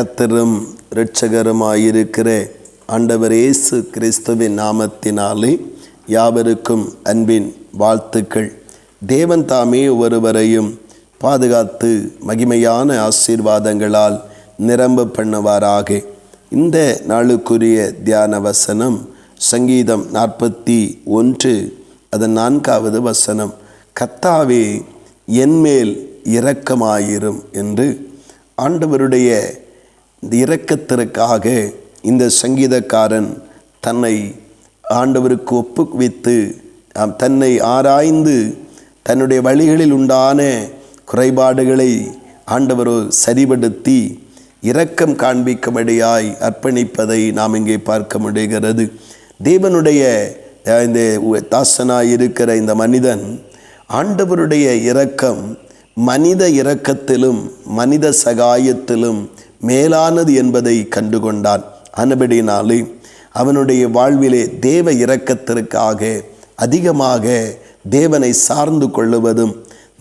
கத்தரும் இரட்சகருமாயிருக்கிற ஆண்டவர் இயேசு கிறிஸ்துவின் நாமத்தினாலே யாவருக்கும் அன்பின் வாழ்த்துக்கள். தேவன் தாமே ஒருவரையும் பாதுகாத்து மகிமையான ஆசீர்வாதங்களால் நிரம்ப பண்ணுவாராக. இந்த நாளுக்குரிய தியான வசனம் சங்கீதம் நாற்பத்தி ஒன்று அதன் நான்காவது வசனம் கத்தாவே என்மேல் இரக்கமாயிரும் என்று. ஆண்டவருடைய இந்த இரக்கத்திற்காக இந்த சங்கீதக்காரன் தன்னை ஆண்டவருக்கு ஒப்புவித்து தன்னை ஆராய்ந்து தன்னுடைய வழிகளில் உண்டான குறைபாடுகளை ஆண்டவரோ சரிபடுத்தி இரக்கம் காண்பிக்கும்படியாய் அர்ப்பணிப்பதை நாம் இங்கே பார்க்க முடிகிறது. தேவனுடைய இந்த உ- தாசனாய் இருக்கிற இந்த மனிதன் ஆண்டவருடைய இரக்கம் மனித இரக்கத்திலும் மனித சகாயத்திலும் மேலானது என்பதை கண்டுகொண்டான். அனுபடினாலே அவனுடைய வாழ்விலே தேவ இரக்கத்திற்காக அதிகமாக தேவனை சார்ந்து கொள்ளுவதும்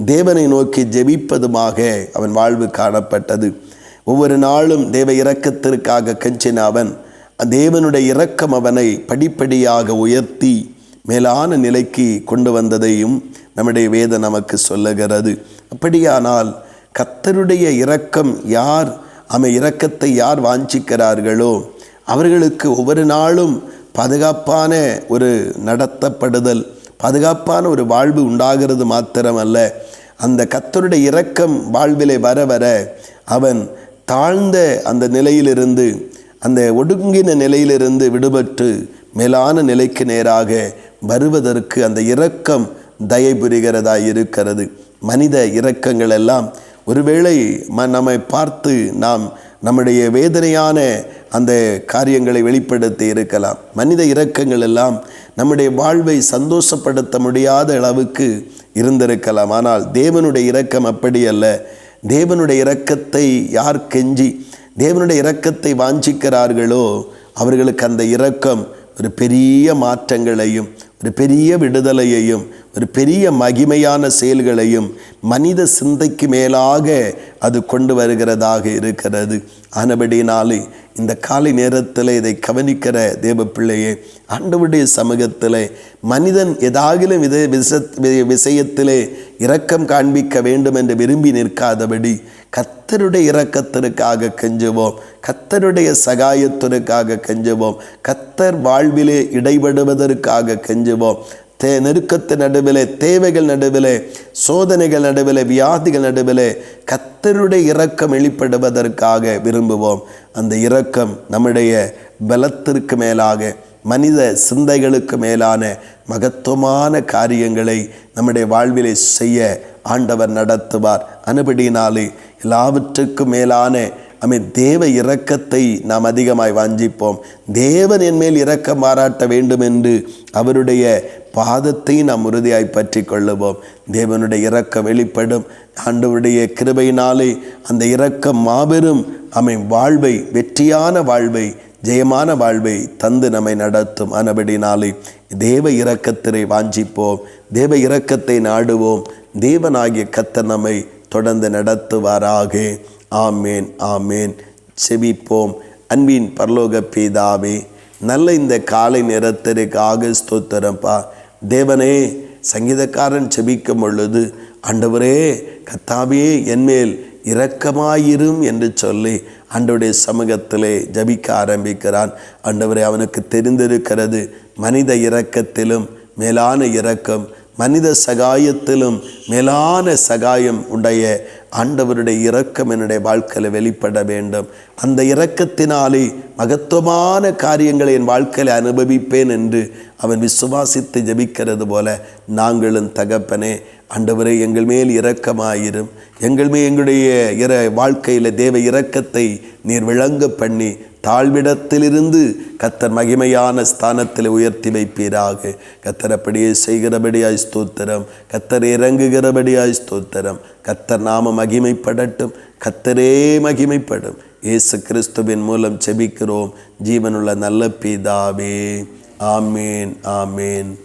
தேவனை நோக்கி ஜெபிப்பதுமாக அவன் வாழ்வு காணப்பட்டது. ஒவ்வொரு நாளும் தேவ இரக்கத்திற்காக கெஞ்சின அவன் தேவனுடைய இரக்கம் அவனை படிப்படியாக உயர்த்தி மேலான நிலைக்கு கொண்டு வந்ததையும் நம்முடைய வேதம் நமக்கு சொல்லுகிறது. அப்படியானால் கத்தருடைய இரக்கம் யார் அவன் இரக்கத்தை யார் வாஞ்சிக்கிறார்களோ அவர்களுக்கு ஒவ்வொரு நாளும் பாதுகாப்பான ஒரு நடத்தப்படுதல் பாதுகாப்பான ஒரு வாழ்வு உண்டாகிறது மாத்திரமல்ல. அந்த கத்தருடைய இரக்கம் வாழ்விலே வர வர அவன் தாழ்ந்த அந்த நிலையிலிருந்து அந்த ஒடுங்கின நிலையிலிருந்து விடுபட்டு மேலான நிலைக்கு நேராக வருவதற்கு அந்த இரக்கம் தயை புரிகிறதா இருக்கிறது. மனித இரக்கங்கள் எல்லாம் ஒருவேளை ம நம்மை பார்த்து நாம் நம்முடைய வேதனையான அந்த காரியங்களை வெளிப்படுத்தி இருக்கலாம். மனித இரக்கங்கள் எல்லாம் நம்முடைய வாழ்வை சந்தோஷப்படுத்த முடியாத அளவுக்கு இருந்திருக்கலாம். ஆனால் தேவனுடைய இரக்கம் அப்படி அல்ல. தேவனுடைய இரக்கத்தை யார் கெஞ்சி தேவனுடைய இரக்கத்தை வாஞ்சிக்கிறார்களோ அவர்களுக்கு அந்த இரக்கம் ஒரு பெரிய மாற்றங்களையும் ஒரு பெரிய விடுதலையையும் ஒரு பெரிய மகிமையான செயல்களையும் மனித சிந்தைக்கு மேலாக அது கொண்டு வருகிறதாக இருக்கிறது. ஆனபடினாலே இந்த காலை நேரத்தில் இதை கவனிக்கிற தேவ பிள்ளையே ஆண்டவருடைய சமூகத்தில் மனிதன் ஏதாகிலும் வித விச வி- விஷயத்திலே இரக்கம் காண்பிக்க வேண்டும் என்று விரும்பி நிற்காதபடி கத்தருடைய இரக்கத்திற்காக கெஞ்சுவோம். கத்தருடைய சகாயத்திற்காக கெஞ்சுவோம். கத்தர் வாழ்விலே இடைபடுவதற்காக கெஞ்சுவோம். தே நெருக்கத்து நடுவிலே தேவைகள் நடுவிலே சோதனைகள் நடுவிலே வியாதிகள் நடுவிலே கத்தருடைய இரக்கம் வெளிப்படுவதற்காக விரும்புவோம். அந்த இரக்கம் நம்முடைய பலத்திற்கு மேலாக மனித சிந்தைகளுக்கு மேலான மகத்துவமான காரியங்களை நம்முடைய வாழ்விலே செய்ய ஆண்டவர் நடத்துவார். அனுபடினாலே எல்லாவற்றுக்கும் மேலான அமை தேவ இரக்கத்தை நாம் அதிகமாய் வாஞ்சிப்போம். தேவன் என்மேல் இரக்கம் பாராட்ட வேண்டும் என்று அவருடைய பாதத்தை நாம் உறுதியாய் பற்றி கொள்ளுவோம். தேவனுடைய இரக்கம் வெளிப்படும். ஆண்டவருடைய கிருபையினாலே அந்த இரக்கம் மாபெரும் அமை வாழ்வை வெற்றியான வாழ்வை ஜெயமான வாழ்வை தந்து நம்மை நடத்தும். ஆனபடினாலே தேவ இரக்கத்தினை வாஞ்சிப்போம். தேவ இரக்கத்தை நாடுவோம். தேவனாகிய கத்த நம்மை தொடர்ந்து நடத்துவாராக. ஆமேன் ஆமேன். செபிப்போம். அன்பின் பரலோக பிதாவே நல்ல இந்த காலை நேரத்திற்காக ஸ்தோத்திரப்பா தேவனே சங்கீதக்காரன் செபிக்கும் பொழுது ஆண்டவரே கத்தாவே என்மேல் இரக்கமாயிரும் என்று சொல்லி ஆண்டவருடைய சமூகத்திலே ஜபிக்க ஆரம்பிக்கிறான். ஆண்டவரே அவனுக்கு தெரிந்திருக்கிறது மனித இரக்கத்திலும் மேலான இரக்கம் மனித சகாயத்திலும் மேலான சகாயம் உடைய ஆண்டவருடைய இரக்கம் என்னுடைய வாழ்க்கையில் வெளிப்பட வேண்டும். அந்த இரக்கத்தினாலே மகத்துவமான காரியங்களை என் வாழ்க்கையில் அனுபவிப்பேன் என்று அவன் விசுவாசித்து ஜெபிக்கிறது போல நாங்களும் தகப்பனே ஆண்டவரே எங்கள் மேல் இரக்கமாயிரும். எங்கள் மேல் எங்களுடைய இர வாழ்க்கையில் தேவ இரக்கத்தை நீர் விளங்க பண்ணி தாழ்விடத்திலிருந்து கத்தர் மகிமையான ஸ்தானத்தில் உயர்த்தி வைப்பீராக. கத்தர் அப்படியே செய்கிறபடியாய் ஸ்தோத்திரம். கத்தர் இறங்குகிறபடியாய் ஸ்தோத்திரம். கத்தர் நாம மகிமைப்படட்டும். கத்தரே மகிமைப்படும். இயேசு கிறிஸ்துவின் மூலம் செபிக்கிறோம் ஜீவனுள்ள நல்ல பிதாவே. ஆமேன் ஆமேன்.